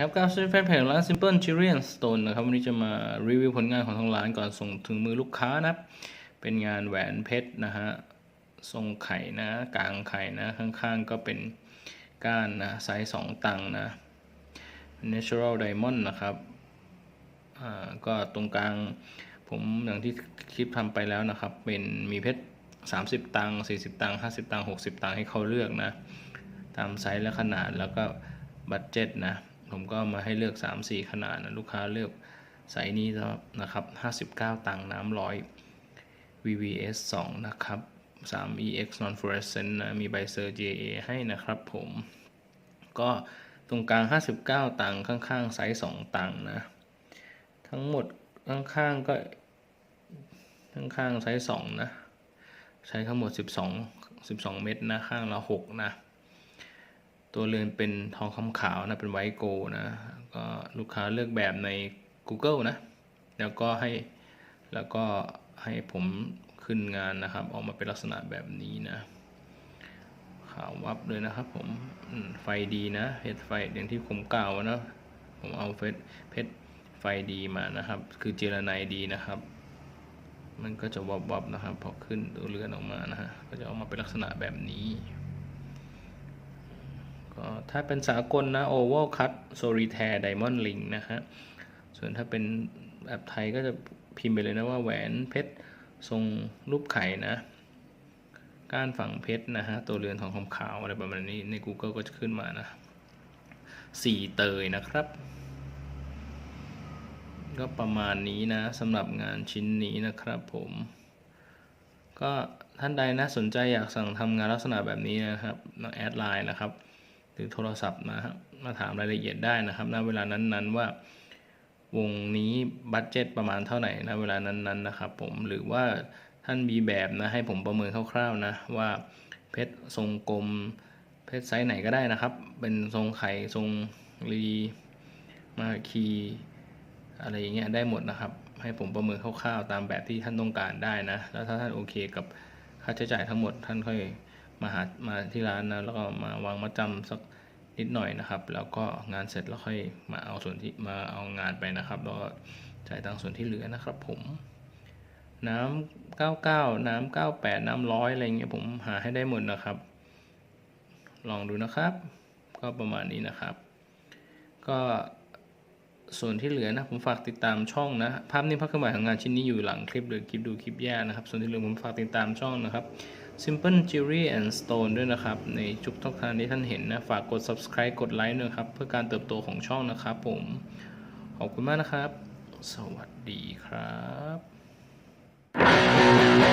ครับก้าวซื้อแฟนเพจร้าน Simple c h i r i a n Stone นะครับ วันนี้จะมารีวิวผลงานของทางร้านก่อนส่งถึงมือลูกค้านะเป็นงานแหวนเพชรนะฮะ ทรงไข่นะ กลางไข่นะ ข้างๆก็เป็นก้านนะ ไซส์2ตังนะ Natural Diamond นะครับ อ่า ก็ตรงกลางผมอย่างที่คลิปทำไปแล้วนะครับ เป็นมีเพชร 30 ตังค์40 ตังค์50 ตังค์60 ตังค์ให้เขาเลือกนะ ตามไซส์และขนาดแล้วก็บัตเจ็ตนะ ผมก็มาให้เลือก 3-4 ขนาดนะลูกค้าเลือกไซส์นี้นะครับ 59 ตังค์น้ำร้อย VVS 2 นะครับ 3EX non fluorescent นะ มีใบเซอร์ JA ให้นะครับผม ก็ตรงกลาง 59 ตังค์ข้างๆ ไซส์ 2 ตังค์นะ ทั้งหมดข้างๆก็ ข้างๆ ไซส์ 2 นะ ใช้ทั้งหมด 12 12 เม็ดนะ ข้างละ 6 นะ ตัวเรือนเป็นทองคำขาวนะ เป็นไวท์โกลนะ ก็ลูกค้าเลือกแบบใน Google นะ แล้วก็ให้ แล้วก็ให้ผมขึ้นงานนะครับ ออกมาเป็นลักษณะแบบนี้นะ ขาววับเลยนะครับผม ไฟดีนะ เพชรไฟอย่างที่ผมกล่าวนะ ผมเอาเพชรเพชรไฟดีมานะครับ คือเจรไนดีนะครับ มันก็จะวับวับๆนะครับ พอขึ้นตัวเรือนออกมานะฮะ ก็จะออกมาเป็นลักษณะแบบนี้ ก็ถ้าเป็นสากลนะ Oval Cut Solitaire Diamond Ring นะฮะ ส่วนถ้าเป็นแบบไทยก็จะพิมพ์ไปเลยนะว่าแหวนเพชรทรงรูปไข่นะ ก้านฝังเพชรนะฮะ ตัวเรือนทองคำขาวอะไรประมาณนี้ใน Google ก็จะขึ้นมานะสี่เตยนะครับ ก็ประมาณนี้นะสำหรับงานชิ้นนี้นะครับผม ก็ท่านใดนะสนใจอยากสั่งทำงานลักษณะแบบนี้นะครับแอดไลน์นะครับ หรือโทรศัพท์นะครับมาถามรายละเอียดได้นะครับณเวลานั้นๆว่าวงนี้บัตเจ็ตประมาณเท่าไหร่นะเวลานั้นๆนะครับผมหรือว่าท่านมีแบบนะให้ผมประเมินคร่าวๆนะว่าเพชรทรงกลมเพชรไซส์ไหนก็ได้นะครับ เป็นทรงไข่ทรงรีมาคีอะไรอย่างเงี้ยได้หมดนะครับ ให้ผมประเมินคร่าวๆตามแบบที่ท่านต้องการได้นะ แล้วถ้าท่านโอเคกับค่าใช้จ่ายทั้งหมดท่านค่อย มาหามาที่ร้านนะแล้วก็มาวางมาจำสักนิดหน่อยนะครับ แล้วก็งานเสร็จแล้วค่อยมาเอาส่วนที่มาเอางานไปนะครับแล้วก็จ่ายตังส่วนที่เหลือนะครับ ผม น้ำ99น้ำ98น้ำร้อยอะไรเงี้ยผมหาให้ได้หมดนะครับ ลองดูนะครับ ก็ประมาณนี้นะครับ ก็ ส่วนที่เหลือนะผมฝากติดตามช่องนะภาพนี้ภาพเคลื่อนไหวของงานชิ้นนี้อยู่หลังคลิปหรือคลิปดูคลิปแย่นะครับ ส่วนที่เหลือผมฝากติดตามช่องนะครับ Simple Jewelry and Stone ด้วยนะครับ ในจุกทุกทางที่ท่านเห็นนะฝากกด subscribe กดไลค์ด้วยครับ เพื่อการเติบโตของช่องนะครับผม ขอบคุณมากนะครับ สวัสดีครับ